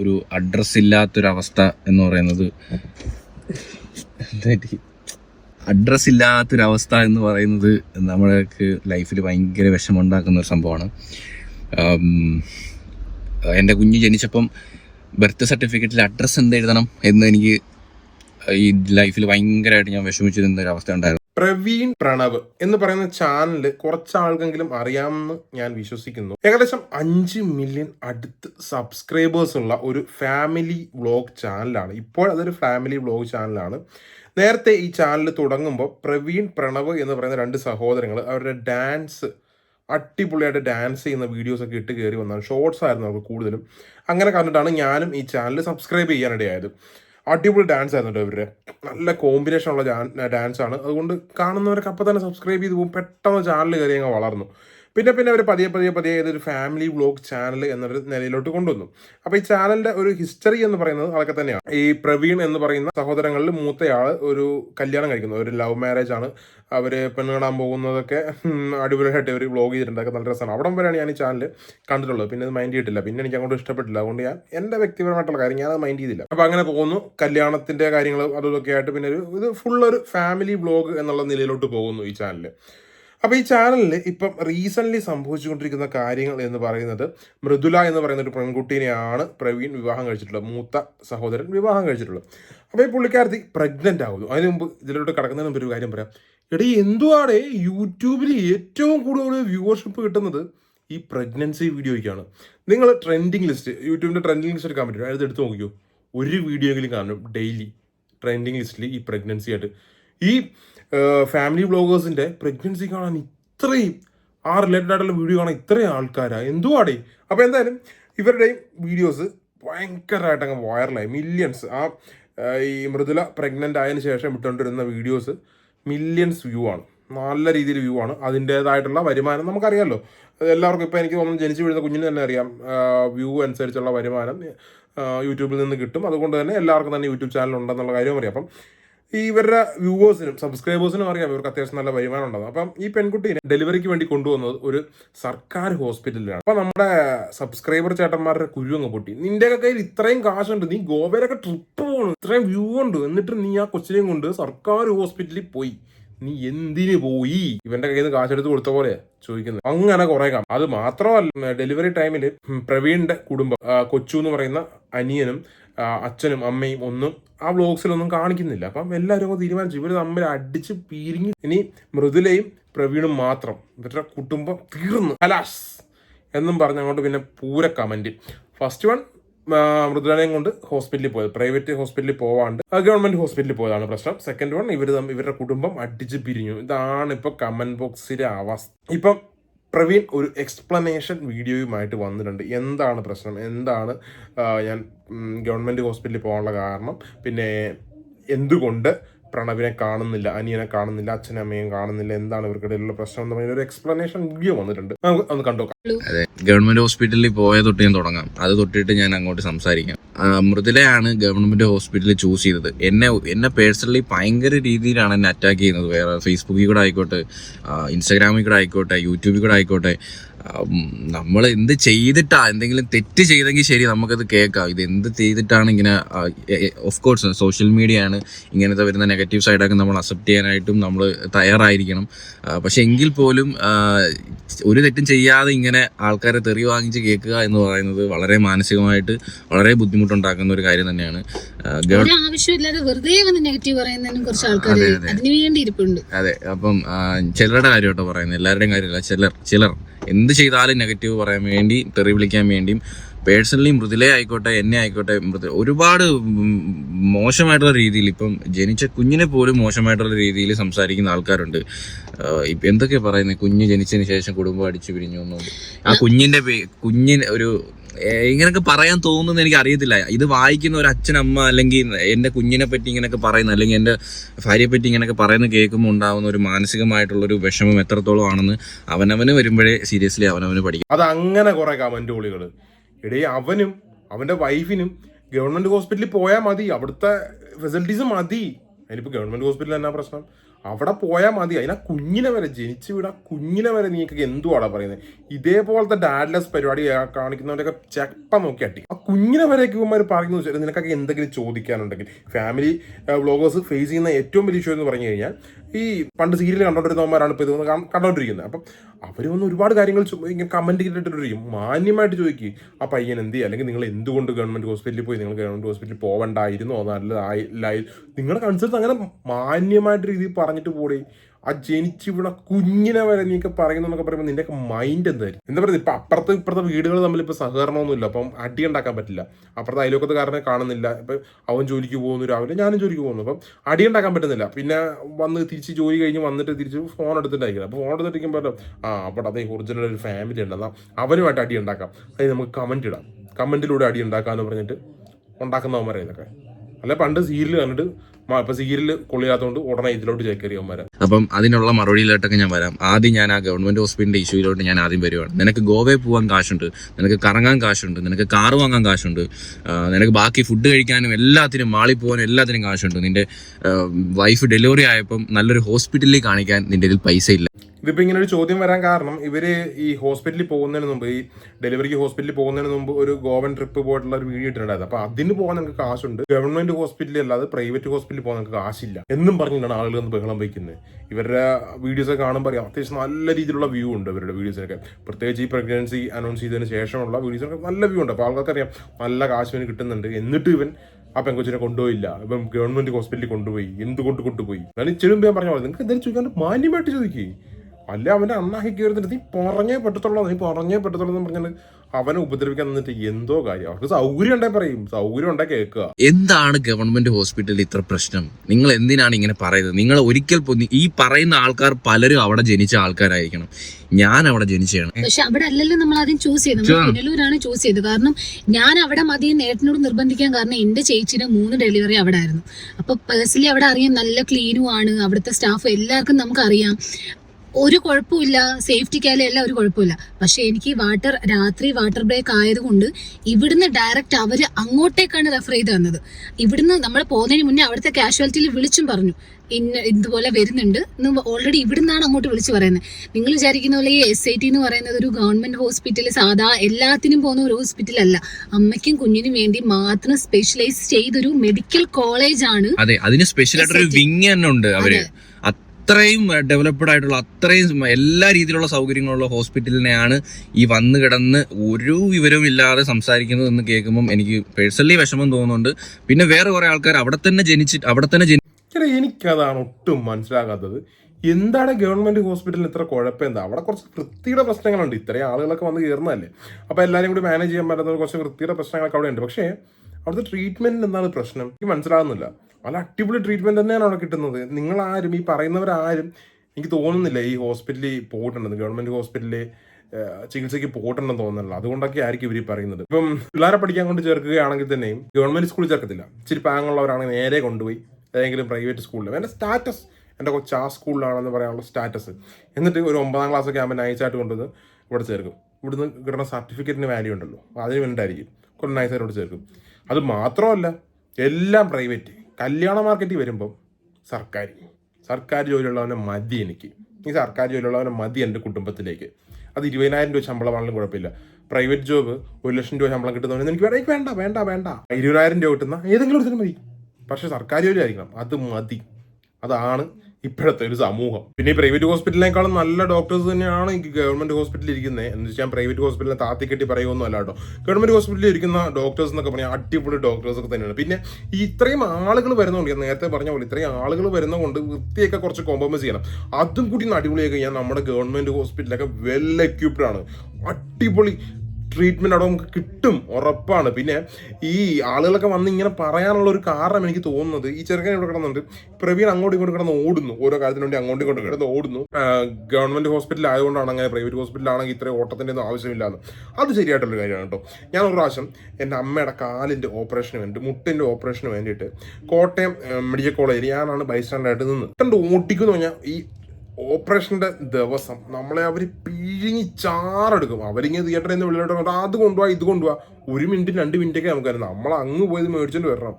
ഒരു അഡ്രസ് ഇല്ലാത്തൊരവസ്ഥ എന്ന് പറയുന്നത് അഡ്രസ് ഇല്ലാത്തൊരവസ്ഥ എന്ന് പറയുന്നത് നമ്മൾക്ക് ലൈഫിൽ ഭയങ്കര വിഷമമുണ്ടാക്കുന്ന ഒരു സംഭവമാണ്. എന്റെ കുഞ്ഞ് ജനിച്ചപ്പം ബർത്ത് സർട്ടിഫിക്കറ്റിൽ അഡ്രസ്സ് എന്ത് എഴുതണം എന്ന് എനിക്ക് ഈ ലൈഫിൽ ഭയങ്കരമായിട്ട് ഞാൻ വിഷമിച്ചിരുന്ന ഒരു അവസ്ഥ ഉണ്ടായിരുന്നു. പ്രവീൺ പ്രണവ് എന്ന് പറയുന്ന ചാനൽ കുറച്ച് ആൾക്കെങ്കിലും അറിയാമെന്ന് ഞാൻ വിശ്വസിക്കുന്നു. ഏകദേശം അഞ്ച് മില്യൺ അടുത്ത് സബ്സ്ക്രൈബേഴ്സ് ഉള്ള ഒരു ഫാമിലി വ്ളോഗ് ചാനലാണ് ഇപ്പോൾ അതൊരു ഫാമിലി വ്ളോഗ് ചാനലാണ് നേരത്തെ ഈ ചാനൽ തുടങ്ങുമ്പോൾ പ്രവീൺ പ്രണവ് എന്ന് പറയുന്ന രണ്ട് സഹോദരങ്ങൾ അവരുടെ ഡാൻസ് അടിപൊളിയായിട്ട് ഡാൻസ് ചെയ്യുന്ന വീഡിയോസ് ഒക്കെ ഇട്ട് കയറി വന്നാണ്. ഷോർട്സ് ആയിരുന്നു അവർക്ക് കൂടുതലും. അങ്ങനെ കണ്ടിട്ടാണ് ഞാനും ഈ ചാനൽ സബ്സ്ക്രൈബ് ചെയ്യാനിടയായത്. അടിപൊളി ഡാൻസ് ആയിരുന്നു കേട്ടോ ഇവരുടെ. നല്ല കോമ്പിനേഷൻ ഉള്ള ഡാൻസ് ആണ്. അതുകൊണ്ട് കാണുന്നവർക്ക് അപ്പം തന്നെ സബ്സ്ക്രൈബ് ചെയ്ത് പോകും പെട്ടെന്ന് ചാനൽ കയറി അങ്ങ് വളർന്നു. പിന്നെ പിന്നെ അവർ പതിയെ പതിയെ പതിയെ ഇതൊരു ഫാമിലി വ്ലോഗ് ചാനൽ എന്നൊരു നിലയിലോട്ട് കൊണ്ടുവന്നു. അപ്പോൾ ഈ ചാനലിന്റെ ഒരു ഹിസ്റ്ററി എന്ന് പറയുന്നത് അതൊക്കെ തന്നെയാണ്. ഈ പ്രവീൺ എന്ന് പറയുന്ന സഹോദരങ്ങളിൽ മൂത്തയാൾ ഒരു കല്യാണം കഴിക്കുന്നു. ഒരു ലവ് മാരേജ് ആണ്. അവർ പെണ്ണുകാണാൻ പോകുന്നതൊക്കെ അടിപൊളിയായിട്ട് ഒരു വ്ളോഗ് ചെയ്തിട്ടുണ്ട്. അതൊക്കെ നല്ല രസമാണ്. അവിടം വരെയാണ് ഞാൻ ഈ ചാനൽ കണ്ടിട്ടുള്ളത്. പിന്നെ മൈൻഡ് ചെയ്തിട്ടില്ല. പിന്നെ എനിക്ക് അങ്ങോട്ട് ഇഷ്ടപ്പെട്ടില്ല. അതുകൊണ്ട് ഞാൻ എന്റെ വ്യക്തിപരമായിട്ടുള്ള കാര്യം ഞാൻ മൈൻഡ് ചെയ്തില്ല. അപ്പോൾ അങ്ങനെ പോകുന്നു. കല്യാണത്തിന്റെ കാര്യങ്ങൾ അതൊക്കെ ആയിട്ട് പിന്നെ ഒരു ഇത് ഫുൾ ഒരു ഫാമിലി വ്ളോഗ് എന്നുള്ള നിലയിലോട്ട് പോകുന്നു ഈ ചാനൽ അപ്പോൾ ഈ ചാനലിൽ ഇപ്പം റീസെന്റ്ലി സംഭവിച്ചുകൊണ്ടിരിക്കുന്ന കാര്യങ്ങൾ എന്ന് പറയുന്നത് മൃദുല എന്ന് പറയുന്ന ഒരു പെൺകുട്ടീനെയാണ് പ്രവീൺ വിവാഹം കഴിച്ചിട്ടുള്ളത്. മൂത്ത സഹോദരൻ വിവാഹം കഴിച്ചിട്ടുള്ളത്. അപ്പോൾ ഈ പുള്ളിക്കാരത്തി പ്രഗ്നന്റ് ആകുന്നു അതിന് മുമ്പ് ഇതിലോട്ട് കടക്കുന്നതിന് മുമ്പ് ഒരു കാര്യം പറയാം. എടീ എന്തുവാടേ? യൂട്യൂബിൽ ഏറ്റവും കൂടുതൽ വ്യൂവർഷിപ്പ് കിട്ടുന്നത് ഈ പ്രഗ്നൻസി വീഡിയോയ്ക്കാണ് നിങ്ങൾ ട്രെൻഡിങ് ലിസ്റ്റ് യൂട്യൂബിന്റെ ട്രെൻഡിങ് ലിസ്റ്റ് എടുക്കാൻ പറ്റും അതായത് എടുത്ത് നോക്കിയോ ഒരു വീഡിയോ എങ്കിലും കാണും. ഡെയിലി ട്രെൻഡിങ് ലിസ്റ്റിൽ ഈ പ്രഗ്നൻസി ആയിട്ട്. ഈ ഫാമിലി ബ്ലോഗേഴ്സിന്റെ പ്രഗ്നൻസി കാണാൻ ഇത്രയും ആ റിലേറ്റഡ് ആയിട്ടുള്ള വീഡിയോ കാണാൻ ഇത്രയും ആൾക്കാരാ. എന്തുവാടേ? അപ്പോൾ എന്തായാലും ഇവരുടെയും വീഡിയോസ് ഭയങ്കരമായിട്ട് അങ്ങ് വൈറലായി മില്യൺസ് ആ ഈ മൃദുല പ്രഗ്നന്റ് ആയതിനു ശേഷം ഇട്ടുകൊണ്ടിരുന്ന വീഡിയോസ് മില്യൺസ് വ്യൂ ആണ്. നല്ല രീതിയിൽ വ്യൂ ആണ്. അതിന്റേതായിട്ടുള്ള വരുമാനം നമുക്കറിയാമല്ലോ എല്ലാവർക്കും ഇപ്പോൾ എനിക്ക് തോന്നുന്നു ജനിച്ചു വീഴുന്ന കുഞ്ഞിന് തന്നെ അറിയാം. വ്യൂ അനുസരിച്ചുള്ള വരുമാനം യൂട്യൂബിൽ നിന്ന് കിട്ടും. അതുകൊണ്ട് തന്നെ എല്ലാവർക്കും തന്നെ യൂട്യൂബ് ചാനൽ ഉണ്ടെന്നുള്ള കാര്യവും അറിയാം. അപ്പം ഈ ഇവരുടെ വ്യൂവേഴ്സിനും സബ്സ്ക്രൈബേഴ്സിനും അറിയാം ഇവർക്ക് അത്യാവശ്യം നല്ല വരുമാനം ഉണ്ടാകും അപ്പം ഈ പെൺകുട്ടീനെ ഡെലിവറിക്ക് വേണ്ടി കൊണ്ടുവന്നത് ഒരു സർക്കാർ ഹോസ്പിറ്റലിലാണ്. അപ്പം നമ്മുടെ സബ്സ്ക്രൈബർ ചേട്ടന്മാരുടെ കുരുവങ്ങ് പൊട്ടി. നിന്റെ കയ്യിൽ ഇത്രയും കാശുണ്ട്. നീ ഗോവയിലൊക്കെ ട്രിപ്പ് പോകണം ഇത്രയും വ്യൂ ഉണ്ട്. എന്നിട്ട് നീ ആ കൊച്ചിനെയും കൊണ്ട് സർക്കാർ ഹോസ്പിറ്റലിൽ പോയി. നീ എന്തിന് പോയി? ഇവന്റെ കയ്യിൽ നിന്ന് കാശെടുത്ത് കൊടുത്ത പോലെ ചോദിക്കുന്നത്. അങ്ങനെ കുറെ കാണാം അത് മാത്രമല്ല ഡെലിവറി ടൈമിൽ പ്രവീണിന്റെ കുടുംബം കൊച്ചു എന്ന് പറയുന്ന അനിയനും അച്ഛനും അമ്മയും ഒന്നും ആ വ്ലോഗ്സിലൊന്നും കാണിക്കുന്നില്ല. അപ്പം എല്ലാവരും ഒക്കെ തീരുമാനിച്ചു. ഇവർ തമ്മിൽ അടിച്ച് പീരിങ്ങി ഇനി മൃദുലയും പ്രവീണും മാത്രം ഇവരുടെ കുടുംബം തീർന്നു. കലാസ് എന്നും പറഞ്ഞ് അങ്ങോട്ട് പിന്നെ പൂര കമന്റ്. ഫസ്റ്റ് വൺ മൃദുലനെയും കൊണ്ട് ഹോസ്പിറ്റലിൽ പോയത്. പ്രൈവറ്റ് ഹോസ്പിറ്റലിൽ പോവാണ്ട്. ഗവൺമെന്റ് ഹോസ്പിറ്റലിൽ പോയതാണ് പ്രശ്നം. സെക്കൻഡ് വൺ ഇവർ ഇവരുടെ കുടുംബം അടിച്ച് പിരിഞ്ഞു. ഇതാണ് ഇപ്പൊ കമന്റ് ബോക്സിലെ അവസ്ഥ. ഇപ്പം പ്രവീൺ ഒരു എക്സ്പ്ലനേഷൻ വീഡിയോയുമായിട്ട് വന്നിട്ടുണ്ട്. എന്താണ് പ്രശ്നം? എന്താണ് ഞാൻ ഗവൺമെന്റ് ഹോസ്പിറ്റലിൽ പോകാനുള്ള കാരണം? പിന്നെ എന്തുകൊണ്ട് പ്രണവിനെ കാണുന്നില്ല അനിയനെ കാണുന്നില്ല അച്ഛനും അമ്മയും കാണുന്നില്ല എന്താണ് ഇവർക്കിടയിലുള്ള പ്രശ്നം എന്ന് പറയുന്ന ഒരു എക്സ്പ്ലനേഷൻ വീഡിയോ വന്നിട്ടുണ്ട് നമുക്ക് ഒന്ന് കണ്ടു അതെ ഗവൺമെന്റ് ഹോസ്പിറ്റലിൽ പോയ തൊട്ട് ഞാൻ തുടങ്ങാം. അത് തൊട്ടിട്ട് ഞാൻ അങ്ങോട്ട് സംസാരിക്കാം. മൃദുലയാണ് ഗവൺമെന്റ് ഹോസ്പിറ്റലിൽ ചൂസ് ചെയ്തത്. എന്നെ എന്നെ പേഴ്സണലി ഭയങ്കര രീതിയിലാണ് എന്നെ അറ്റാക്ക് ചെയ്യുന്നത്. വേറെ ഫേസ്ബുക്കിൽ കൂടെ ആയിക്കോട്ടെ ഇൻസ്റ്റാഗ്രാമിൽ കൂടെ ആയിക്കോട്ടെ യൂട്യൂബിൽ കൂടെ ആയിക്കോട്ടെ നമ്മൾ എന്ത് ചെയ്തിട്ടാ എന്തെങ്കിലും തെറ്റ് ചെയ്തെങ്കിൽ ശരി നമുക്കത് കേൾക്കാം. ഇത് എന്ത് ചെയ്തിട്ടാണ് ഇങ്ങനെ ഓഫ് കോഴ്സ് സോഷ്യൽ മീഡിയ ആണ് ഇങ്ങനത്തെ വരുന്ന നെഗറ്റീവ് സൈഡൊക്കെ നമ്മൾ അക്സെപ്റ്റ് ചെയ്യാനായിട്ടും നമ്മൾ തയ്യാറായിരിക്കണം. പക്ഷെ എങ്കിൽ പോലും ഒരു തെറ്റും ചെയ്യാതെ ഇങ്ങനെ ആൾക്കാരെ തെറി വാങ്ങിച്ച് കേൾക്കുക എന്ന് പറയുന്നത് വളരെ മാനസികമായിട്ട് വളരെ ബുദ്ധിമുട്ടുണ്ടാക്കുന്ന ഒരു കാര്യം തന്നെയാണ്. ആവശ്യമില്ലാതെ വെറുതെ വന്ന് നെഗറ്റീവ് പറയുന്നതിനും കുറച്ച് ആൾക്കാർ ഇരിപ്പുണ്ട് അതെ. അപ്പം ചിലരുടെ ചിലരുടെ കേട്ടോ പറയുന്നത്. എല്ലാവരുടെയും കാര്യമല്ല ചിലർ ചിലർ. എന്ത് ചെയ്താലും നെഗറ്റീവ് പറയാൻ വേണ്ടി തെറി വിളിക്കാൻ വേണ്ടിയും പേഴ്സണലി മൃദുലേ ആയിക്കോട്ടെ എന്നെ ആയിക്കോട്ടെ മൃദു ഒരുപാട് മോശമായിട്ടുള്ള രീതിയിൽ ഇപ്പം ജനിച്ച കുഞ്ഞിനെ പോലും മോശമായിട്ടുള്ള രീതിയിൽ സംസാരിക്കുന്ന ആൾക്കാരുണ്ട്. എന്തൊക്കെയാ പറയുന്നത് കുഞ്ഞ് ജനിച്ചതിന് ശേഷം കുടുംബം അടിച്ചു പിരിഞ്ഞു ആ കുഞ്ഞിന്റെ കുഞ്ഞിന് ഒരു ഏ, ഇങ്ങനൊക്കെ പറയാൻ തോന്നുന്നു എനിക്ക് അറിയത്തില്ല ഇത് വായിക്കുന്ന ഒരു അച്ഛനമ്മ അല്ലെങ്കിൽ എന്റെ കുഞ്ഞിനെ പറ്റി ഇങ്ങനെയൊക്കെ പറയുന്ന അല്ലെങ്കിൽ എന്റെ ഭാര്യയെ പറ്റി ഇങ്ങനെയൊക്കെ പറയുന്ന കേൾക്കുമ്പോൾ ഉണ്ടാകുന്ന ഒരു മാനസികമായിട്ടുള്ളൊരു വിഷമം എത്രത്തോളം ആണെന്ന് അവനവന് വരുമ്പോഴേ സീരിയസ്ലി അവനവന് പഠിക്കും. അത് അങ്ങനെ കുറെ കമന്റ് വിളികൾ ഇടയിൽ അവനും അവന്റെ വൈഫിനും ഗവൺമെന്റ് ഹോസ്പിറ്റലിൽ പോയാൽ മതി. അവിടുത്തെ ഫെസിലിറ്റീസ് മതി. അതിനിപ്പോൾ ഗവൺമെന്റ് ഹോസ്പിറ്റലിൽ എന്നാ പ്രശ്നം? അവിടെ പോയാൽ മതി. അതിനാ കുഞ്ഞിനെ വരെ ജനിച്ചു വിടാ. കുഞ്ഞിനെ വരെ നിങ്ങൾക്ക് എന്തുവാടാ പറയുന്നത് ഇതേപോലത്തെ ഡാഡ്ലെസ് പരിപാടി കാണിക്കുന്നവരൊക്കെ ചെപ്പ നോക്കി അട്ടി ആ കുഞ്ഞിനെ വരെ ഇവന്മാർ പറയുന്നത് നിനക്കൊക്കെ എന്തെങ്കിലും ചോദിക്കാനുണ്ടെങ്കിൽ. ഫാമിലി വ്ളോഗേഴ്സ് ഫേസ് ചെയ്യുന്ന ഏറ്റവും വലിയ ഇഷ്യൂ എന്ന് പറഞ്ഞു കഴിഞ്ഞാൽ ഈ പണ്ട് സീരിയൽ കണ്ടോണ്ടിരുന്നവന്മാരാണ് ഇപ്പോൾ ഇത് കാണ്- കണ്ടോണ്ടിരിക്കുന്നത്. അപ്പം അവർ വന്ന് ഒരുപാട് കാര്യങ്ങൾ ഇങ്ങനെ കമന്റ് ചെയ്തിട്ടിരിക്കും മാന്യമായിട്ട് ചോദിക്കും. ആ പയ്യൻ എന്ത് ചെയ്യുക അല്ലെങ്കിൽ നിങ്ങൾ എന്തുകൊണ്ട് ഗവൺമെന്റ് ഹോസ്പിറ്റലിൽ പോയി? നിങ്ങൾ ഗവൺമെന്റ് ഹോസ്പിറ്റലിൽ പോവണ്ടായിരുന്നോ? നല്ലതായി നിങ്ങളുടെ കൺസേൺസ് അങ്ങനെ മാന്യമായിട്ട് രീതിയിൽ പറഞ്ഞിട്ട് പോടി ആ ജനിച്ചു കുഞ്ഞിനെ വരെ നീയൊക്കെ പറയുന്നൊക്കെ പറയുമ്പോൾ നിന്റെ മൈൻഡ് എന്തായിരിക്കും എന്താ പറയുക ഇപ്പൊ അപ്പുറത്ത് ഇപ്പുറത്തെ വീടുകൾ തമ്മിൽ ഇപ്പൊ സഹകരണമൊന്നുമില്ല. അപ്പം അടി ഉണ്ടാക്കാൻ പറ്റില്ല. അപ്പുറത്തെ അയലോക്കത്തുകാരനെ കാണുന്നില്ല. ഇപ്പൊ അവൻ ജോലിക്ക് പോകുന്നു രാവിലെ ഞാനും ജോലിക്ക് പോകുന്നു. അപ്പം അടി ഉണ്ടാക്കാൻ പറ്റുന്നില്ല. പിന്നെ വന്ന് തിരിച്ച് ജോലി കഴിഞ്ഞ് വന്നിട്ട് തിരിച്ച് ഫോൺ എടുത്തിട്ടായിരിക്കും അപ്പോൾ ഫോൺ എടുത്തിട്ടിരിക്കുമ്പോൾ ആ അവിടെ അതേ ഒറിജിനൽ ഒരു ഫാമിലി ഉണ്ട്. എന്നാൽ അവനുമായിട്ട് അടി ഉണ്ടാക്കാം. അത് നമുക്ക് കമന്റ് ഇടാം. കമന്റിലൂടെ അടി ഉണ്ടാക്കാന്ന് പറഞ്ഞിട്ട് ഉണ്ടാക്കുന്നവന്മാരെ ഇതൊക്കെ അല്ലെ പണ്ട് സീരിയൽ കണ്ടിട്ട് ഇപ്പൊ സീരിയൽ കൊള്ളിയാത്തതുകൊണ്ട് ഉടനെ ഇതിലോട്ട് ചേക്കേറിയവന്മാരെ അപ്പം അതിനുള്ള മറുപടിയിലോട്ടൊക്കെ ഞാൻ വരാം. ആദ്യം ഞാൻ ആ ഗവൺമെന്റ് ഹോസ്പിറ്റലിന്റെ ഇഷ്യൂയിലോട്ട് ഞാൻ ആദ്യം വരുവാണ്. നിനക്ക് ഗോവയിൽ പോകാൻ കാശുണ്ട് നിനക്ക് കറങ്ങാൻ കാശുണ്ട് നിനക്ക് കാറ് വാങ്ങാൻ കാശുണ്ട് നിനക്ക് ബാക്കി ഫുഡ് കഴിക്കാനും എല്ലാത്തിനും മാളിൽ പോകാനും എല്ലാത്തിനും കാശുണ്ട്. നിന്റെ വൈഫ് ഡെലിവറി ആയപ്പം നല്ലൊരു ഹോസ്പിറ്റലിൽ കാണിക്കാൻ നിന്റെ ഇതിൽ പൈസ ഇല്ല ഇതിപ്പോ ഇങ്ങനെ ഒരു ചോദ്യം വരാൻ കാരണം ഇവർ ഈ ഹോസ്പിറ്റലിൽ പോകുന്നതിന് മുമ്പ് ഈ ഡെലിവറിക്ക് ഹോസ്പിറ്റലിൽ പോകുന്നതിന് മുമ്പ് ഒരു ഗോവൻ ട്രിപ്പ് പോയിട്ടുള്ള ഒരു വീഡിയോ ഇട്ടിട്ടുണ്ടായിരുന്നു. അപ്പോൾ അതിന് പോകാൻ നിങ്ങൾക്ക് കാശുണ്ട്. ഗവൺമെന്റ് ഹോസ്പിറ്റലിൽ അല്ലാതെ പ്രൈവറ്റ് ഹോസ്പിറ്റലിൽ പോകാൻ നിങ്ങൾക്ക് കാശില്ല. എന്നും പറഞ്ഞിട്ടാണ് ആളുകൾ ബഹളം വയ്ക്കുന്നത് ഇവരുടെ വീഡിയോസ് ഒക്കെ കാണുമ്പോൾ അറിയാം അത്യാവശ്യം നല്ല രീതിയിലുള്ള വ്യൂ ഉണ്ട് ഇവരുടെ വീഡിയോസിനൊക്കെ. പ്രത്യേകിച്ച് ഈ പ്രഗ്നൻസി അനൗൺസ് ചെയ്തതിന് ശേഷമുള്ള വീഡിയോസിനൊക്കെ നല്ല വ്യൂ ഉണ്ട്. അപ്പോൾ ആൾക്കാർക്കറിയാം നല്ല കാശ് കിട്ടുന്നുണ്ട്. എന്നിട്ട് ഇവൻ ആ പെങ്കൊച്ചിനെ കൊണ്ടുപോയില്ല. ഇപ്പം ഗവൺമെന്റ് ഹോസ്പിറ്റലിൽ കൊണ്ടുപോയി. എന്തുകൊണ്ട് കൊണ്ടുപോയി? ഞാൻ ചെല്ലുമ്പോൾ ഞാൻ പറഞ്ഞ പോലെ നിങ്ങൾക്ക് എന്തായാലും ചോദിക്കാൻ മാന്യമായിട്ട് ചോദിക്കേ. അല്ല അവന്റെ അണ്ണാഹി കയറുന്നിട്ട് നീ പറഞ്ഞേ പറ്റത്തുള്ളൂ. നീ പറഞ്ഞേ പറ്റത്തുള്ളൂ എന്ന് പറഞ്ഞാൽ അവനെ ഉപദ്രവിക്കാൻ നിന്നിട്ട് എന്തോ കാര്യം? അവർക്ക് സൗകര്യം ഉണ്ടേ പറയും. സൗകര്യം ഉണ്ടേ കേൾക്കുക. എന്താണ് ഗവൺമെന്റ് ഹോസ്പിറ്റലിൽ ഇത്ര പ്രശ്നം? നിങ്ങൾ എന്തിനാണ് ഇങ്ങനെ പറയുന്നത്? നിങ്ങൾ ഒരിക്കൽ പോയി ഈ പറയുന്ന ആൾക്കാർ പലരും അവിടെ ജനിച്ച ആൾക്കാരായിരിക്കണം. ഞാൻ അവിടെ ജനിച്ചതാണ് പക്ഷെ അവിടെ അല്ലല്ലോ നമ്മൾ ആദ്യം ചൂസ് ചെയ്തത്. പുനലൂരാണ് ചൂസ് ചെയ്തത്. കാരണം ഞാൻ അവിടെ മതി എന്ന് നിർബന്ധിക്കാൻ കാരണം എന്റെ ചേച്ചിയുടെ മൂന്ന് ഡെലിവറി അവിടെ ആയിരുന്നു. അപ്പൊ പേഴ്സണലി അവിടെ അറിയാം നല്ല ക്ലീനും ആണ്. അവിടുത്തെ സ്റ്റാഫ് എല്ലാവർക്കും നമുക്ക് അറിയാം ഒരു കുഴപ്പമില്ല. സേഫ്റ്റിക്കായാലും എല്ലാം ഒരു കുഴപ്പമില്ല. പക്ഷെ എനിക്ക് വാട്ടർ രാത്രി വാട്ടർ ബ്രേക്ക് ആയതുകൊണ്ട് ഇവിടുന്ന് ഡയറക്റ്റ് അവർ അങ്ങോട്ടേക്കാണ് റെഫർ ചെയ്ത് തന്നത്. ഇവിടുന്ന് നമ്മൾ പോകുന്നതിന് മുന്നേ അവിടുത്തെ കാഷ്വാലിറ്റിയിൽ വിളിച്ചും പറഞ്ഞു. ഇന്ന ഇതുപോലെ വരുന്നുണ്ട് ഇന്ന് ഓൾറെഡി ഇവിടുന്നാണ് അങ്ങോട്ട് വിളിച്ചു പറയുന്നത്. നിങ്ങൾ വിചാരിക്കുന്ന പോലെ ഈ എസ് ഐ ടി എന്ന് പറയുന്നത് ഒരു ഗവൺമെന്റ് ഹോസ്പിറ്റൽ സാധാ എല്ലാത്തിനും പോകുന്ന ഒരു ഹോസ്പിറ്റൽ അല്ല. അമ്മയ്ക്കും കുഞ്ഞിനും വേണ്ടി മാത്രം സ്പെഷ്യലൈസ് ചെയ്തൊരു മെഡിക്കൽ കോളേജ് ആണ് അതെ അതിന് സ്പെഷ്യൽ SIT. വിങ് തന്നെ ഉണ്ട് അവർ. അത്രയും ഡെവലപ്ഡ് ആയിട്ടുള്ള അത്രയും എല്ലാ രീതിയിലുള്ള സൗകര്യങ്ങളുള്ള ഹോസ്പിറ്റലിനെയാണ് ഈ വന്നു കിടന്ന് ഒരു വിവരവും ഇല്ലാതെ സംസാരിക്കുന്നത് എന്ന് കേൾക്കുമ്പോൾ എനിക്ക് പേഴ്സണലി വിഷമം തോന്നുന്നുണ്ട്. പിന്നെ വേറെ കുറെ ആൾക്കാർ അവിടെ തന്നെ ജനിച്ചിട്ട് അവിടെ തന്നെ ജനി എനിക്കതാണ് ഒട്ടും മനസ്സിലാകാത്തത്. എന്താണ് ഗവൺമെന്റ് ഹോസ്പിറ്റലിന് ഇത്ര കുഴപ്പം? എന്താ? അവിടെ കുറച്ച് വൃത്തിയുടെ പ്രശ്നങ്ങളുണ്ട്. ഇത്രയും ആളുകളൊക്കെ വന്ന് കയറുന്നതല്ലേ. അപ്പോൾ എല്ലാവരും കൂടി മാനേജ് ചെയ്യാൻ പറ്റുന്ന കുറച്ച് വൃത്തിയുടെ പ്രശ്നങ്ങളൊക്കെ അവിടെ ഉണ്ട് പക്ഷേ അവിടുത്തെ ട്രീറ്റ്മെന്റിന് എന്താണ് പ്രശ്നം? എനിക്ക് മനസ്സിലാകുന്നില്ല. നല്ല അടിപൊളി ട്രീറ്റ്മെന്റ് തന്നെയാണ് അവിടെ കിട്ടുന്നത്. നിങ്ങൾ ആരും ഈ പറയുന്നവരാരും എനിക്ക് തോന്നുന്നില്ല ഈ ഹോസ്പിറ്റലിൽ പോയിട്ടുണ്ടെന്ന്. ഗവൺമെന്റ് ഹോസ്പിറ്റലിൽ ചികിത്സയ്ക്ക് പോകട്ടെന്ന് തോന്നുന്നില്ല. അതുകൊണ്ടൊക്കെ ആയിരിക്കും ഇവർ പറയുന്നത്. ഇപ്പം പിള്ളേരെ പഠിക്കാൻ കൊണ്ട് ചേർക്കുകയാണെങ്കിൽ തന്നെയും ഗവൺമെന്റ് സ്കൂളിൽ ചേർക്കത്തില്ല. ഇച്ചിരി പാങ്ങുള്ളവരാണെങ്കിൽ നേരെ കൊണ്ടുപോയി ഏതെങ്കിലും പ്രൈവറ്റ് സ്കൂളിൽ എന്റെ സ്റ്റാറ്റസ് എന്റെ കൊച്ചു ആ സ്കൂളിലാണെന്ന് പറയാനുള്ള സ്റ്റാറ്റസ് എന്നിട്ട് ഒരു ഒമ്പതാം ക്ലാസ് ഒക്കെ ആകുമ്പോൾ നൈസായിട്ട് കൊണ്ടുവന്ന് ഇവിടെ ചേർക്കും. ഇവിടുന്ന് കിട്ടുന്ന സർട്ടിഫിക്കറ്റിന് വാല്യൂ ഉണ്ടല്ലോ. അതിന് വേണ്ടായിരിക്കും കൊണ്ട് നൈസായിട്ട് ഇവിടെ ചേർക്കും. അത് മാത്രമല്ല എല്ലാം പ്രൈവറ്റ് കല്യാണ മാർക്കറ്റിൽ വരുമ്പം സർക്കാർ സർക്കാർ ജോലിയുള്ളവനെ മതി എനിക്ക്. ഈ സർക്കാർ ജോലിയുള്ളവനെ മതി എന്റെ കുടുംബത്തിലേക്ക്. അത് ഇരുപതിനായിരം രൂപ ശമ്പളമാണെങ്കിലും കുഴപ്പമില്ല. പ്രൈവറ്റ് ജോബ് ഒരു ലക്ഷം രൂപ ശമ്പളം കിട്ടുന്നവന് എനിക്ക് വേണ്ട വേണ്ട വേണ്ട വേണ്ട. ഇരുപതിനായിരം രൂപ കിട്ടുന്ന ഏതെങ്കിലും ഒരു മതി. പക്ഷേ സർക്കാർ ജോലി ആയിരിക്കണം. അത് മതി. അതാണ് ഇപ്പോഴത്തെ ഒരു സമൂഹം. പിന്നെ ഈ പ്രൈവറ്റ് ഹോസ്പിറ്റലിനേക്കാളും നല്ല ഡോക്ടേഴ്സ് തന്നെയാണ് ഈ ഗവൺമെന്റ് ഹോസ്പിറ്റലിൽ ഇരിക്കുന്നത് എന്ന് വെച്ചാൽ പ്രൈവറ്റ് ഹോസ്പിറ്റലിനെ താത്തി കെട്ടി പറയുമൊന്നും അല്ല കേട്ടോ. ഗവൺമെന്റ് ഹോസ്പിറ്റലിൽ ഇരിക്കുന്ന ഡോക്ടേഴ്സ് എന്നൊക്കെ പറഞ്ഞാൽ അടിപൊളി ഡോക്ടേഴ്സ് ഒക്കെ തന്നെയാണ്. പിന്നെ ഇത്രയും ആളുകൾ വരുന്നതുകൊണ്ട് നേരത്തെ പറഞ്ഞ പോലെ ഇത്രയും ആളുകൾ വരുന്നതുകൊണ്ട് വൃത്തിയൊക്കെ കുറച്ച് കോംപ്രമൈസ് ചെയ്യണം. അതും കൂടി അടിപൊളിയൊക്കെ ഞാൻ നമ്മുടെ ഗവൺമെന്റ് ഹോസ്പിറ്റലൊക്കെ വെൽ എക്യുപ്ഡ് ആണ്. അടിപൊളി ട്രീറ്റ്മെന്റ് അവിടെ നമുക്ക് കിട്ടും ഉറപ്പാണ്. പിന്നെ ഈ ആളുകളൊക്കെ വന്ന് ഇങ്ങനെ പറയാനുള്ള ഒരു കാരണം എനിക്ക് തോന്നുന്നത് ഈ ചെറുക്കൻ ഇവിടെ കിടന്നുണ്ട്. പ്രവീൺ അങ്ങോട്ടും ഇങ്ങോട്ട് കിടന്ന് ഓടുന്നു. ഓരോ കാര്യത്തിന് വേണ്ടി അങ്ങോട്ടും ഇങ്ങോട്ട് കിടന്ന് ഓടുന്നു. ഗവൺമെന്റ് ഹോസ്പിറ്റൽ ആയതുകൊണ്ടാണ് അങ്ങനെ പ്രൈവറ്റ് ഹോസ്പിറ്റലാണെങ്കിൽ ഇത്രയും ഓട്ടത്തിന്റെ ഒന്നും ആവശ്യമില്ലാന്ന്. അത് ശരിയായിട്ടുള്ള കാര്യമാണ് കേട്ടോ. ഞാൻ ഒരു പ്രാവശ്യം എന്റെ അമ്മയുടെ കാലിന്റെ ഓപ്പറേഷന് വേണ്ടി മുട്ടിന്റെ ഓപ്പറേഷന് വേണ്ടിയിട്ട് കോട്ടയം മെഡിക്കൽ കോളേജിൽ ഞാനാണ് ബൈസ്റ്റാൻഡായിട്ട് നിന്ന്. രണ്ട് ഓട്ടിക്കുന്നു പറഞ്ഞാൽ ഈ ഓപ്പറേഷന്റെ ദിവസം നമ്മളെ അവർ പിഴിഞ്ഞ് ചാറെടുക്കും. അവരിങ്ങനെ തിയേറ്ററിൽ നിന്ന് വെളിയിലോട്ട് വന്നിട്ട് അത് കൊണ്ടുപോവാ ഇത് കൊണ്ടുപോവാ ഒരു മിനിറ്റ് രണ്ട് മിനിറ്റൊക്കെ നമുക്ക് നമ്മൾ അങ്ങ് പോയത് മേടിച്ചിട്ട് വരണം.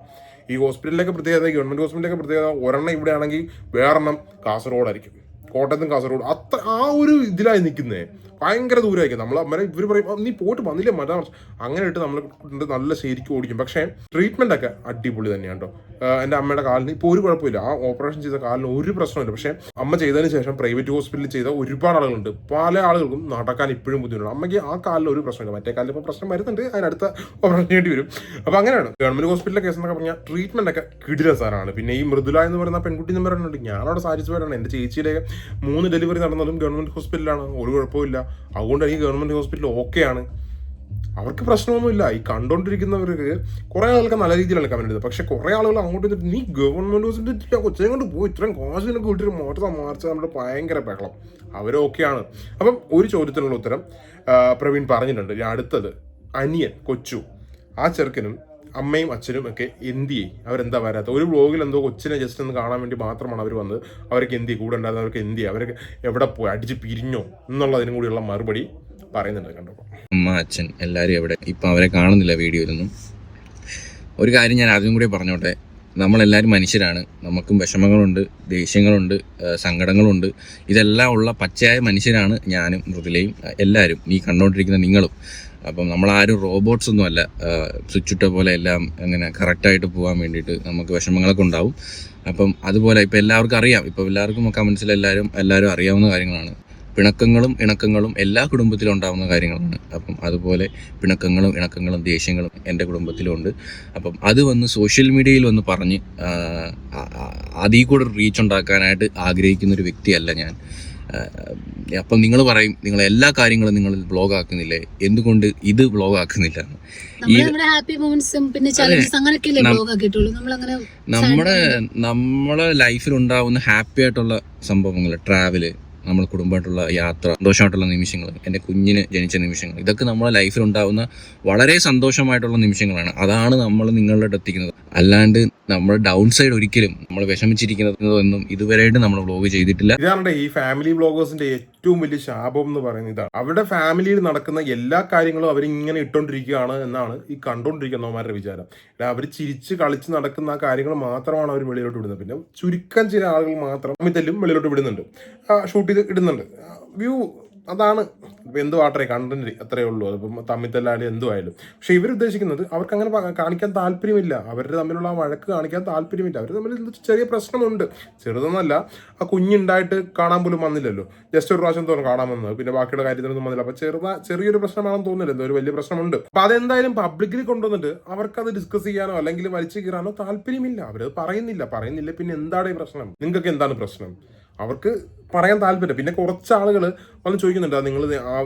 ഈ ഹോസ്പിറ്റലിലൊക്കെ പ്രത്യേകത ഗവൺമെന്റ് ഹോസ്പിറ്റലിലൊക്കെ പ്രത്യേകത ഒരെണ്ണം ഇവിടെ ആണെങ്കിൽ വേറെണ്ണം കാസർഗോഡായിരിക്കും. കോട്ടയത്തും കാസർഗോഡ്. അത്ര ആ ഒരു ഇതിലായി നിൽക്കുന്നേ. ഭയങ്കര ദൂരമായിരിക്കും നമ്മൾ അമ്മ ഇവർ പറയും നീ പോയിട്ട് വന്നില്ലേ മറ്റാ മറിച്ച്." അങ്ങനെ ഇട്ട് നമ്മൾ നല്ല ശരിക്കും ഓടിക്കും. പക്ഷേ ട്രീറ്റ്മെന്റ് ഒക്കെ അടിപൊളി തന്നെയാണ് കേട്ടോ എന്റെ അമ്മയുടെ കാലിന് ഇപ്പോൾ ഒരു കുഴപ്പമില്ല. ആ ഓപ്പറേഷൻ ചെയ്ത കാലിന് ഒരു പ്രശ്നമില്ല പക്ഷേ അമ്മ ചെയ്തതിന് ശേഷം പ്രൈവറ്റ് ഹോസ്പിറ്റലിൽ ചെയ്ത ഒരുപാട് ആളുകളുണ്ട്. പല ആളുകൾക്കും നടക്കാൻ ഇപ്പോഴും ബുദ്ധിമുട്ടുണ്ട് അമ്മയ്ക്ക് ആ കാലിൽ ഒരു പ്രശ്നമില്ല മറ്റേ കാലിൽ ഇപ്പോൾ പ്രശ്നം വരുന്നുണ്ട്. അതിനടുത്ത ഓപ്പറേഷൻ ചെയ്യേണ്ടി വരും. അപ്പോൾ അങ്ങനെയാണ്. ഗവൺമെന്റ് ഹോസ്പിറ്റലിലെ കേസ് എന്നൊക്കെ പറഞ്ഞാൽ ട്രീറ്റ്മെന്റ് ഒക്കെ കിടില സാറാണ് പിന്നെ ഈ മൃദുല എന്ന് പറയുന്ന പെൺകുട്ടി എന്ന് പറയുന്നുണ്ട്. ഞാനവിടെ സാറ്റിസ്ഫൈഡ് ആണ്. എന്റെ ചേച്ചിയുടെ മൂന്ന് ഡെലിവറി നടന്നതും ഗവൺമെന്റ് ഹോസ്പിറ്റലിലാണ് ഒരു കുഴപ്പമില്ല അതുകൊണ്ട് എനിക്ക് ഗവൺമെന്റ് ഹോസ്പിറ്റൽ ഓക്കെയാണ്. അവർക്ക് പ്രശ്നമൊന്നുമില്ല. ഈ കണ്ടുകൊണ്ടിരിക്കുന്നവർക്ക് കുറേ ആളുകൾക്ക് നല്ല രീതിയിലാണ് കമന്റ് ചെയ്തത് പക്ഷേ കുറേ ആളുകൾ അങ്ങോട്ട് ചെന്നിട്ട് നീ ഗവൺമെന്റ് ഹോസ്പിറ്റലിൽ കൊച്ചേ കൊണ്ട് പോയി ഇത്രയും കാശിനൊക്കെ വിട്ടിട്ട് മോട്ടർ മാർച്ച നമ്മുടെ ഭയങ്കര ബഹളം. അവരൊക്കെയാണ് അപ്പം ഒരു ചോദ്യത്തിനുള്ള ഉത്തരം പ്രവീൺ പറഞ്ഞിട്ടുണ്ട്. ഞാൻ അടുത്തത് അനിയൻ കൊച്ചു. ആ ചെറുക്കനും അമ്മയും അച്ഛനും ഒക്കെ എന്തി അവരെന്താ വരാത്ത? ഒരു വ്ളോഗിൽ എന്തോ കൊച്ചിനെ ജസ്റ്റ് ഒന്ന് കാണാൻ വേണ്ടി മാത്രമാണ് അവർ വന്നത്. അവർക്ക് എന്തി കൂടെ ഉണ്ടായിരുന്നവർക്ക് എന്ത് അവരൊക്കെ എവിടെ പോയി? അടിച്ച് പിരിഞ്ഞോ? എന്നുള്ളതിനും കൂടിയുള്ള മറുപടി പറയുന്നുണ്ട് കണ്ടപ്പോൾ. അമ്മ അച്ഛൻ എല്ലാവരും എവിടെ? ഇപ്പം അവരെ കാണുന്നില്ല വീഡിയോയിലൊന്നും. ഒരു കാര്യം ഞാൻ ആദ്യം കൂടി പറഞ്ഞോട്ടെ. നമ്മളെല്ലാവരും മനുഷ്യരാണ്. നമുക്കും വിഷമങ്ങളുണ്ട് ദേഷ്യങ്ങളുണ്ട് സങ്കടങ്ങളുണ്ട്. ഇതെല്ലാം ഉള്ള പച്ചയായ മനുഷ്യരാണ് ഞാനും മൃദുലയും എല്ലാവരും നീ കണ്ടുകൊണ്ടിരിക്കുന്ന നിങ്ങളും. അപ്പം നമ്മളാരും റോബോട്ട്സ് ഒന്നും അല്ല. സ്വിച്ച് ഇട്ട പോലെ എല്ലാം അങ്ങനെ കറക്റ്റായിട്ട് പോകാൻ വേണ്ടിയിട്ട് നമുക്ക് വിഷമങ്ങളൊക്കെ ഉണ്ടാവും. അപ്പം അതുപോലെ ഇപ്പം എല്ലാവർക്കും അറിയാം. ഇപ്പം എല്ലാവർക്കും കമൻസിൽ എല്ലാവരും എല്ലാവരും അറിയാവുന്ന കാര്യങ്ങളാണ്. പിണക്കങ്ങളും ഇണക്കങ്ങളും എല്ലാ കുടുംബത്തിലും ഉണ്ടാകുന്ന കാര്യങ്ങളാണ്. അപ്പം അതുപോലെ പിണക്കങ്ങളും ഇണക്കങ്ങളും ദേഷ്യങ്ങളും എന്റെ കുടുംബത്തിലുമുണ്ട് അപ്പം അത് വന്ന് സോഷ്യൽ മീഡിയയിൽ വന്ന് പറഞ്ഞ് അതിൽ കൂടെ റീച്ച് ഉണ്ടാക്കാനായിട്ട് ആഗ്രഹിക്കുന്ന ഒരു വ്യക്തിയല്ല ഞാൻ. അപ്പം നിങ്ങൾ പറയും നിങ്ങൾ എല്ലാ കാര്യങ്ങളും നിങ്ങൾ വ്ളോഗ് ആക്കുന്നില്ലേ? എന്തുകൊണ്ട് ഇത് വ്ളോഗ് ആക്കുന്നില്ല? നമ്മുടെ നമ്മുടെ നമ്മളെ ലൈഫിൽ ഉണ്ടാവുന്ന ഹാപ്പി ആയിട്ടുള്ള സംഭവങ്ങൾ ട്രാവൽ നമ്മൾ കുടുംബമായിട്ടുള്ള യാത്ര സന്തോഷമായിട്ടുള്ള നിമിഷങ്ങൾ എന്റെ കുഞ്ഞിന് ജനിച്ച നിമിഷങ്ങൾ ഇതൊക്കെ നമ്മളെ ലൈഫിൽ ഉണ്ടാകുന്ന വളരെ സന്തോഷമായിട്ടുള്ള നിമിഷങ്ങളാണ്. അതാണ് നമ്മൾ നിങ്ങളുടെ എത്തിക്കുന്നത്. അല്ലാണ്ട് നമ്മൾ ഡൗൺ സൈഡ് ഒരിക്കലും നമ്മൾ വിഷമിച്ചിരിക്കുന്നതെന്നും ഇതുവരെയായിട്ട് നമ്മൾ വ്ലോഗ് ചെയ്തിട്ടില്ല. ഈ ഫാമിലി ബ്ലോഗേഴ്സിന്റെ ഏറ്റവും വലിയ ശാപം എന്ന് പറയുന്നത് ഇതാണ്. അവരുടെ ഫാമിലിയിൽ നടക്കുന്ന എല്ലാ കാര്യങ്ങളും അവരിങ്ങനെ ഇട്ടോണ്ടിരിക്കുകയാണ് എന്നാണ് ഈ കണ്ടുകൊണ്ടിരിക്കുന്നവന്മാരുടെ വിചാരം. അവർ ചിരിച്ച് കളിച്ച് നടക്കുന്ന ആ കാര്യങ്ങൾ മാത്രമാണ് അവർ വെളിയിലോട്ട് വിടുന്നത്. പിന്നെ ചുരുക്കം ചില ആളുകൾ മാത്രം ഇതെല്ലാം വെളിയിലോട്ട് വിടുന്നുണ്ട്. ഷൂട്ട് ചെയ്ത് ഇടുന്നുണ്ട്. വ്യൂ അതാണ് ഇപ്പം എന്ത് വാട്ടറേ കണ്ടന്റ് അത്രേ ഉള്ളൂ. അതിപ്പം തമ്മിത്തല്ലാലും എന്തുമായാലും പക്ഷെ ഇവർ ഉദ്ദേശിക്കുന്നത് അവർക്ക് അങ്ങനെ കാണിക്കാൻ താല്പര്യമില്ല. അവരുടെ തമ്മിലുള്ള ആ വഴക്ക് കാണിക്കാൻ താല്പര്യമില്ല. അവർ തമ്മിൽ ചെറിയ പ്രശ്നമുണ്ട്. ചെറുതൊന്നല്ല ആ കുഞ്ഞുണ്ടായിട്ട് കാണാൻ പോലും വന്നില്ലല്ലോ. ജസ്റ്റ് ഒരു പ്രാവശ്യം തോന്നുന്നു കാണാൻ വന്നത്. പിന്നെ ബാക്കിയുള്ള കാര്യത്തിനൊന്നും വന്നില്ല. അപ്പൊ ചെറുതാ ചെറിയൊരു പ്രശ്നമാണെന്ന് തോന്നുന്നില്ല. എന്തോ ഒരു വലിയ പ്രശ്നമുണ്ട്. അപ്പൊ അതെന്തായാലും പബ്ലിക്കിൽ കൊണ്ടുവന്നിട്ട് അവർക്കത് ഡിസ്കസ് ചെയ്യാനോ അല്ലെങ്കിൽ വലിച്ചു കീറാനോ താല്പര്യമില്ല. അവരത് പറയുന്നില്ല. പറയുന്നില്ല പിന്നെ എന്താണ് ഈ പ്രശ്നം? നിങ്ങൾക്ക് എന്താണ് പ്രശ്നം? അവർക്ക് പറയാൻ താല്പര്യം പിന്നെ കുറച്ച് ആളുകൾ വന്ന് ചോദിക്കുന്നുണ്ട് നിങ്ങൾ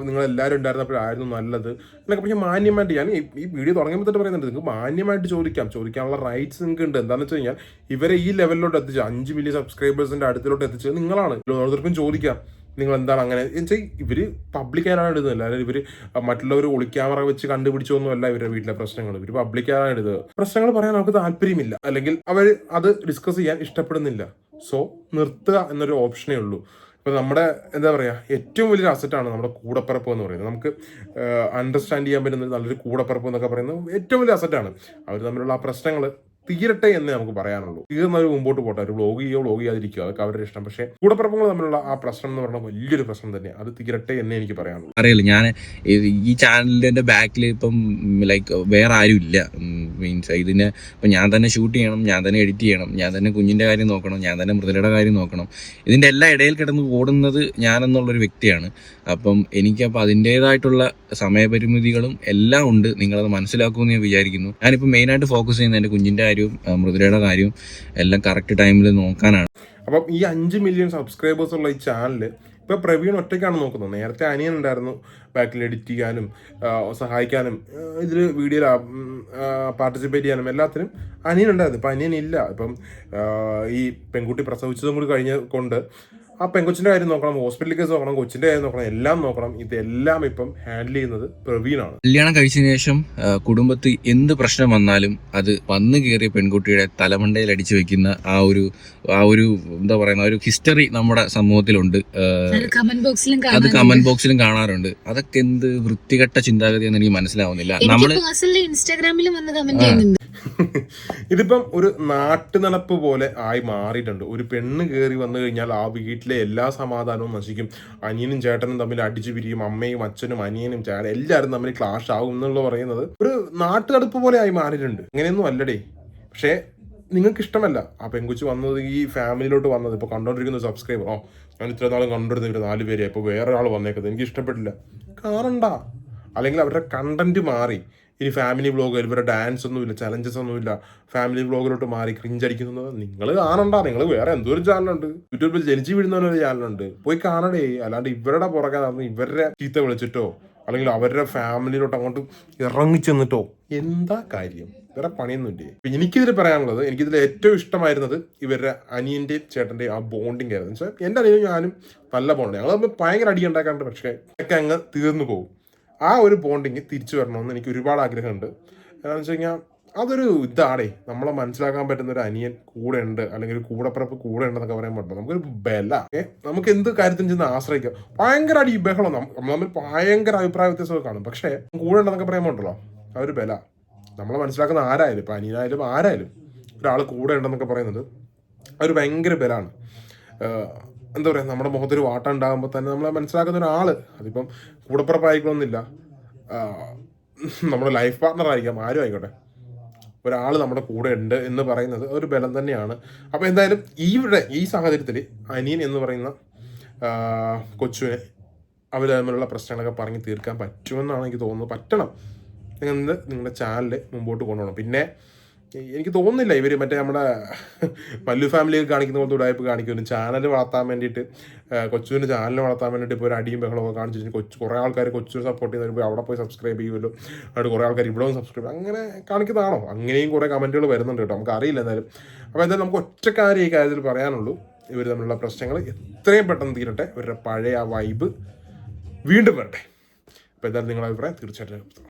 നിങ്ങൾ എല്ലാവരും ഉണ്ടായിരുന്നപ്പോഴായിരുന്നു നല്ലത്? എന്നൊക്കെ പക്ഷേ മാന്യമായിട്ട് ഞാൻ ഈ വീഡിയോ തുടങ്ങുമ്പോൾ തന്നെ പറയുന്നുണ്ട് നിങ്ങൾക്ക് മാന്യമായിട്ട് ചോദിക്കാം. ചോദിക്കാനുള്ള റൈറ്റ്സ് നിങ്ങൾക്ക് ഉണ്ട് എന്താണെന്ന് വെച്ച് കഴിഞ്ഞാൽ ഇവരെ ഈ ലെവലിലോട്ട് എത്തിച്ച് അഞ്ച് മില്യൺ സബ്സ്ക്രൈബേഴ്സിന്റെ അടുത്തിലോട്ട് എത്തിച്ചത് നിങ്ങളാണ് ഓരോരുത്തർക്കും ചോദിക്കാം. നിങ്ങൾ എന്താണ് അങ്ങനെ വെച്ചാൽ ഇവർ പബ്ലിക്കാനാണ് ഇടുന്നത്? അല്ലാതെ ഇവർ മറ്റുള്ളവർ ഒളിക്യാമറ വെച്ച് കണ്ടുപിടിച്ചൊന്നും അല്ല ഇവരുടെ വീട്ടിലെ പ്രശ്നങ്ങൾ. ഇവർ പബ്ലിക്കാനാണ് ഇടുന്നത്? പ്രശ്നങ്ങൾ പറയാൻ അവർക്ക് താല്പര്യമില്ല. അല്ലെങ്കിൽ അവർ അത് ഡിസ്കസ് ചെയ്യാൻ ഇഷ്ടപ്പെടുന്നില്ല. സോ നിർത്തുക എന്നൊരു ഓപ്ഷനേ ഉള്ളൂ ഇപ്പൊ നമ്മുടെ എന്താ പറയാ ഏറ്റവും വലിയൊരു അസറ്റാണ് നമ്മുടെ കൂടപ്പിറപ്പ് എന്ന് പറയുന്നത്. നമുക്ക് അണ്ടർസ്റ്റാൻഡ് ചെയ്യാൻ പറ്റുന്ന നല്ലൊരു കൂടപ്പിറപ്പ് എന്നൊക്കെ പറയുന്നത് ഏറ്റവും വലിയ അസറ്റാണ് അവർ തമ്മിലുള്ള ആ പ്രശ്നങ്ങൾ തീരട്ടെ എന്ന് നമുക്ക് പറയാനുള്ളൂ. തീർന്നവർ മുമ്പോട്ട് പോട്ടെ. ഒരു വ്ലോഗ് ചെയ്യോ വ്ലോഗ് ചെയ്യാതിരിക്കുക അതൊക്കെ അവരുടെ ഇഷ്ടം. പക്ഷേ കൂടപ്പിറപ്പുകൾ തമ്മിലുള്ള ആ പ്രശ്നം എന്ന് പറയുന്നത് വലിയൊരു പ്രശ്നം തന്നെ അത് തീരട്ടെ എന്നേ എനിക്ക് പറയാനുള്ളൂ. അറിയില്ല. ഞാൻ ഈ ചാനലിന്റെ ബാക്കിൽ ഇപ്പം ലൈക്ക് വേറെ ആരും ഇല്ല. മീൻസ് ഇതിന് ഇപ്പം ഞാൻ തന്നെ ഷൂട്ട് ചെയ്യണം ഞാൻ തന്നെ എഡിറ്റ് ചെയ്യണം ഞാൻ തന്നെ കുഞ്ഞിന്റെ കാര്യം നോക്കണം ഞാൻ തന്നെ മൃദുലയുടെ കാര്യം നോക്കണം. ഇതിന്റെ എല്ലാ ഇടയിൽ കിടന്ന് ഓടുന്നത് ഞാനെന്നുള്ളൊരു വ്യക്തിയാണ്. അപ്പം എനിക്കപ്പോൾ അതിന്റെതായിട്ടുള്ള സമയപരിമിതികളും എല്ലാം ഉണ്ട്. നിങ്ങളത് മനസ്സിലാക്കുമെന്ന് ഞാൻ വിചാരിക്കുന്നു. ഞാനിപ്പോൾ മെയിനായിട്ട് ഫോക്കസ് ചെയ്യുന്നത് എന്റെ കുഞ്ഞിന്റെ കാര്യവും മൃദുരയുടെ കാര്യവും എല്ലാം കറക്റ്റ് ടൈമിൽ നോക്കാനാണ്. അപ്പം ഈ അഞ്ച് മില്യൺ സബ്സ്ക്രൈബേഴ്സ് ഉള്ള ഈ ചാനൽ ഇപ്പൊ പ്രവീൺ ഒറ്റയ്ക്കാണ് നോക്കുന്നത്. നേരത്തെ അനിയൻ ഉണ്ടായിരുന്നു ബാക്കിൽ എഡിറ്റ് ചെയ്യാനും സഹായിക്കാനും ഇതിൽ വീഡിയോയിൽ പാർട്ടിസിപ്പേറ്റ് ചെയ്യാനും എല്ലാത്തിനും അനിയൻ ഉണ്ടായിരുന്നു. ഇപ്പം അനിയൻ ഇല്ല. ഇപ്പം ഈ പെൺകുട്ടി പ്രസവിച്ചതും കൂടി കഴിഞ്ഞ കൊണ്ട് ആ പെൺകൊച്ചിന്റെ കാര്യം നോക്കണം ഹോസ്പിറ്റൽ കേസ് നോക്കണം കൊച്ചിന്റെ കാര്യം നോക്കണം എല്ലാം നോക്കണം. ഇതെല്ലാം ഇപ്പം ഹാൻഡിൽ ചെയ്യുന്നത് പ്രവീണാണ്. കല്യാണം കഴിച്ചതിന് ശേഷം കുടുംബത്തിൽ എന്ത് പ്രശ്നം വന്നാലും അത് വന്നു കയറിയ പെൺകുട്ടിയുടെ തലമണ്ടയിൽ അടിച്ചു വെക്കുന്ന ആ ഒരു ആ ഒരു എന്താ പറയുന്ന ഒരു ഹിസ്റ്ററി നമ്മുടെ സമൂഹത്തിലുണ്ട്. അത് കമന്റ് ബോക്സിലും കാണാറുണ്ട്. അതൊക്കെ എന്ത് വൃത്തികെട്ട ചിന്താഗതി എന്ന് എനിക്ക് മനസ്സിലാവുന്നില്ല. നമ്മൾ നമ്മൾ ഇൻസ്റ്റാഗ്രാമിലും വന്ന് കമന്റ് ഇതിപ്പം ഒരു നാട്ടുനടപ്പ് പോലെ ആയി മാറിയിട്ടുണ്ട്. ഒരു പെണ്ണ് കയറി വന്നു കഴിഞ്ഞാൽ ആ വീട്ടിലെ എല്ലാ സമാധാനവും നശിക്കും. അനിയനും ചേട്ടനും തമ്മിൽ അടിച്ചു പിരിയും അമ്മയും അച്ഛനും അനിയനും ചേട്ടൻ എല്ലാവരും തമ്മിൽ ക്ലാഷ് ആകും എന്നുള്ള പറയുന്നത് ഒരു നാട്ടുകടുപ്പ് പോലെ ആയി മാറിയിട്ടുണ്ട്. അങ്ങനെയൊന്നും അല്ലടേ. പക്ഷേ നിങ്ങൾക്ക് ഇഷ്ടമല്ല ആ പെൺകുച്ചി വന്നത് ഈ ഫാമിലിയിലോട്ട് വന്നത്. ഇപ്പോൾ കണ്ടോണ്ടിരിക്കുന്ന സബ്സ്ക്രൈബർ ഓ ഞാൻ ഇത്ര നാളും കണ്ടിരുന്നില്ല നാല് പേരെ. ഇപ്പോൾ വേറെ ഒരാൾ വന്നേക്കുന്നത്. എനിക്ക് ഇഷ്ടപ്പെട്ടില്ല കാറണ്ട അല്ലെങ്കിൽ അവരുടെ കണ്ടന്റ് മാറി. ഇനി ഫാമിലി വ്ളോഗ് ഇവരുടെ ഡാൻസ് ഒന്നുമില്ല ചലഞ്ചസ് ഒന്നുമില്ല. ഫാമിലി വ്ളോഗിലോട്ട് മാറി ക്രിഞ്ച് അടിക്കുന്നത് നിങ്ങൾ കാണണ്ട നിങ്ങൾ വേറെ എന്തോരം ചാനലുണ്ട് യൂട്യൂബിൽ ജനിച്ചു വീഴുന്നവരൊരു ചാനലുണ്ട് പോയി കാണണേ അല്ലാണ്ട് ഇവരുടെ പുറകെ നടന്ന് ഇവരുടെ ചീത്ത വിളിച്ചിട്ടോ അല്ലെങ്കിൽ അവരുടെ ഫാമിലിയിലോട്ട് അങ്ങോട്ട് ഇറങ്ങി ചെന്നിട്ടോ എന്താ കാര്യം? വേറെ പണിയൊന്നുമില്ലേ? ഇപ്പം എനിക്കിതിൽ പറയാനുള്ളത് എനിക്കിതിൽ ഏറ്റവും ഇഷ്ടമായിരുന്നത് ഇവരുടെ അനിയന്റെയും ചേട്ടന്റെയും ആ ബോണ്ടിങ് ആയിരുന്നു. വെച്ചാൽ എന്റെ അനിയനും ഞാനും നല്ല ബോണ്ട് ഞങ്ങൾ ഭയങ്കര അടി ഉണ്ടാക്കാറുണ്ട് പക്ഷേ ഒക്കെ അങ്ങ് തീർന്നു പോകും. ആ ഒരു ബോണ്ടിങ് തിരിച്ചു വരണമെന്ന് എനിക്ക് ഒരുപാട് ആഗ്രഹമുണ്ട്. എന്താണെന്ന് വെച്ച് കഴിഞ്ഞാൽ അതൊരു ഇതാണേ. നമ്മളെ മനസ്സിലാക്കാൻ പറ്റുന്ന ഒരു അനിയൻ കൂടെ ഉണ്ട് അല്ലെങ്കിൽ ഒരു കൂടപ്പിറപ്പ് കൂടെ ഉണ്ടെന്നൊക്കെ പറയാൻ പറ്റില്ല. നമുക്കൊരു ബല. നമുക്ക് എന്ത് കാര്യത്തിനും ചെന്ന് ആശ്രയിക്കാം. ഭയങ്കര അടി ബഹളം നമ്മ- നമ്മൾ തമ്മിൽ ഭയങ്കര അഭിപ്രായ വ്യത്യാസമൊക്കെ കാണും. പക്ഷേ കൂടെ ഉണ്ടെന്നൊക്കെ പറയാൻ പറ്റുള്ളൂ ആ ഒരു ബല. നമ്മളെ മനസ്സിലാക്കുന്ന ആരായാലും ഇപ്പം അനിയനായാലും ആരായാലും ഒരാൾ കൂടെ ഉണ്ടെന്നൊക്കെ പറയുന്നത് ഒരു ഭയങ്കര ബലാണ്. എന്താ പറയുക നമ്മുടെ മുഖത്തൊരു വാട്ടം ഉണ്ടാകുമ്പോൾ തന്നെ നമ്മളെ മനസ്സിലാക്കുന്ന ഒരാൾ അതിപ്പം കൂടപ്പുറപ്പായിക്കണമെന്നില്ല നമ്മുടെ ലൈഫ് പാർട്ണർ ആയിരിക്കാം ആരും ആയിക്കോട്ടെ. ഒരാൾ നമ്മുടെ കൂടെ ഉണ്ട് എന്ന് പറയുന്നത് ഒരു ബലം തന്നെയാണ്. അപ്പോൾ എന്തായാലും ഇവിടെ ഈ സാഹചര്യത്തിൽ അനിയൻ എന്ന് പറയുന്ന കൊച്ചുവിനെ അവർ തമ്മിലുള്ള പ്രശ്നങ്ങളൊക്കെ പറഞ്ഞ് തീർക്കാൻ പറ്റുമെന്നാണ് എനിക്ക് തോന്നുന്നത്. പറ്റണം. നിങ്ങൾ നിങ്ങളുടെ ചാനലിൽ മുമ്പോട്ട് കൊണ്ടുപോകണം. പിന്നെ എനിക്ക് തോന്നുന്നില്ല ഇവർ മറ്റേ നമ്മുടെ പല്ലു ഫാമിലിയൊക്കെ കാണിക്കുന്ന പോലത്തെ ഉടായ്പ കാണിക്കുന്നു ചാനൽ വളർത്താൻ വേണ്ടിയിട്ട് കൊച്ചുവിന് ചാനൽ വളർത്താൻ വേണ്ടിയിട്ട് ഇപ്പോൾ ഒരു അടിയും ബഹളമൊക്കെ കാണിച്ചിട്ട് കൊച്ചു കുറേ ആൾക്കാർ കൊച്ചു സപ്പോർട്ട് ചെയ്യുന്നവർ അവിടെ പോയി സബ്സ്ക്രൈബ് ചെയ്യുമല്ലോ. അവിടെ കുറേ ആൾക്കാർ ഇവിടെ സബ്സ്ക്രൈബ് അങ്ങനെ കാണിക്കുന്നതാണോ? അങ്ങനെയും കുറേ കമന്റുകൾ വരുന്നുണ്ട് കേട്ടോ. നമുക്ക് അറിയില്ല എന്തായാലും. അപ്പോൾ എന്തായാലും നമുക്ക് ഒറ്റ ഈ കാര്യത്തിൽ പറയാനുള്ളൂ. ഇവർ തമ്മിലുള്ള പ്രശ്നങ്ങൾ എത്രയും പെട്ടെന്ന് തീരട്ടെ. ഇവരുടെ പഴയ ആ വൈബ് വീണ്ടും വരട്ടെ. അപ്പോൾ എന്തായാലും നിങ്ങളുടെ അഭിപ്രായം തീർച്ചയായിട്ടും